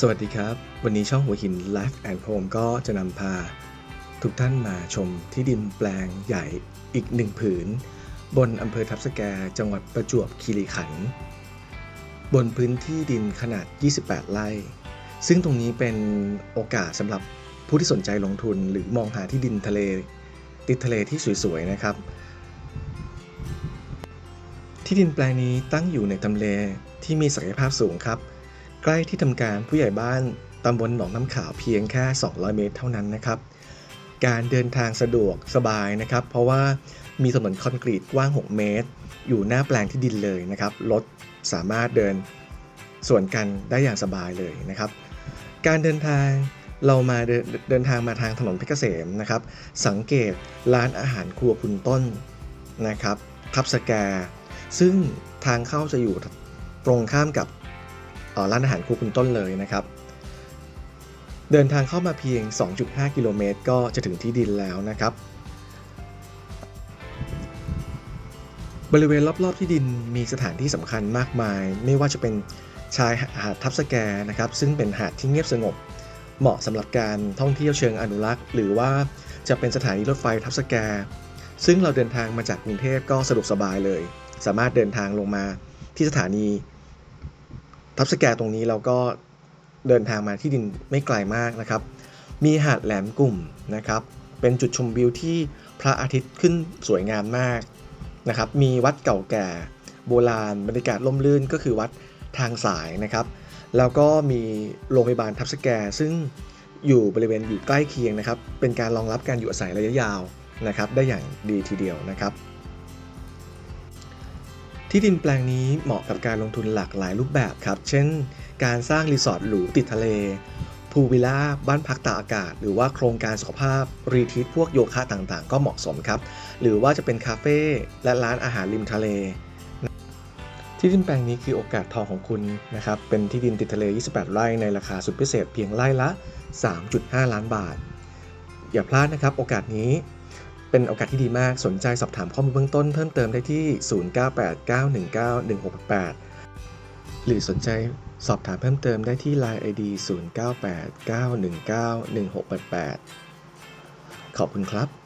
สวัสดีครับ วันนี้ช่องหัวหิน Life and Home ก็จะนำพา ทุกท่านมาชมที่ดินแปลงใหญ่อีกหนึ่งผืน บนอำเภอทับสแกจังหวัดประจวบคีรีขันธ์บนพื้นที่ดินขนาด 28 ไร่ ซึ่งตรงนี้เป็นโอกาสสำหรับผู้ที่สนใจลงทุนหรือมองหาที่ดินทะเล ติดทะเลที่สวยๆนะครับ ที่ดินแปลงนี้ตั้งอยู่ในทำเลที่มีศักยภาพสูงครับ ใกล้ที่ทำการผู้ใหญ่บ้านตำบลหนองน้ำขาวเพียงแค่ 200 เมตรเท่านั้นนะครับ การเดินทางสะดวกสบายนะครับ เพราะว่ามีถนนคอนกรีตกว้าง 6 เมตร อยู่หน้าแปลงที่ดินเลยนะครับรถสามารถเดินส่วนกันได้อย่างสบายเลยนะครับ การเดินทางเรามาเดินเดินทางมาทางถนนเพชรเกษมนะครับ สังเกตร้านอาหารครัวคุณต้นนะครับทับสแกร์ซึ่งทางเข้าจะอยู่ตรงข้ามกับ ร้านอาหารครัวคุณต้นเลยนะครับ เดินทางเข้ามาเพียง 2.5 กิโลเมตร ก็จะถึงที่ดินแล้วนะครับ บริเวณรอบๆที่ดินมีสถานที่สำคัญมากมาย ไม่ว่าจะเป็นชายหาดทับสแกนะครับ ซึ่งเป็นหาดที่เงียบสงบ เหมาะสำหรับการท่องเที่ยวเชิงอนุรักษ์ หรือว่าจะเป็นสถานีรถไฟทับสแก ซึ่งเราเดินทางมาจากกรุงเทพก็สะดวกสบายเลย สามารถเดินทางลงมาที่สถานี ทับสแกตรงนี้เราก็เดินทางมาที่ดินไม่ไกลมากนะครับ มีหาดแหลมกลุ่มนะครับ เป็นจุดชมวิวที่พระอาทิตย์ขึ้นสวยงามมากนะครับ มีวัดเก่าแก่ โบราณบรรยากาศร่มรื่นก็คือวัดทางสายนะครับ แล้วก็มีโรงพยาบาลทับสแกซึ่งอยู่บริเวณอยู่ใกล้เคียงนะครับ เป็นการรองรับการอยู่อาศัยระยะยาวนะครับ ได้อย่างดีทีเดียวนะครับ ที่ดินแปลงนี้เหมาะกับการลงทุนหลากหลายรูปแบบครับ เช่น การสร้างรีสอร์ทหรูติดทะเลพูวิลล่าบ้านพักตากอากาศ หรือว่าโครงการสุขภาพ รีทรีตพวกโยคะต่างๆ ก็เหมาะสมครับ หรือว่าจะเป็นคาเฟ่และร้านอาหารริมทะเล ที่ดินแปลงนี้คือโอกาสทองของคุณนะครับ เป็นที่ดินติดทะเล 28 ไร่ในราคาสุดพิเศษเพียงไร่ละ 3.5 ล้านบาท อย่าพลาดนะครับโอกาสนี้ เป็นโอกาสที่ดีมากสนใจสอบถามข้อมูลเบื้องต้นเพิ่มเติมได้ที่ 0989191688 หรือสนใจสอบถามเพิ่มเติมได้ที่ Line ID 0989191688 ขอบคุณครับ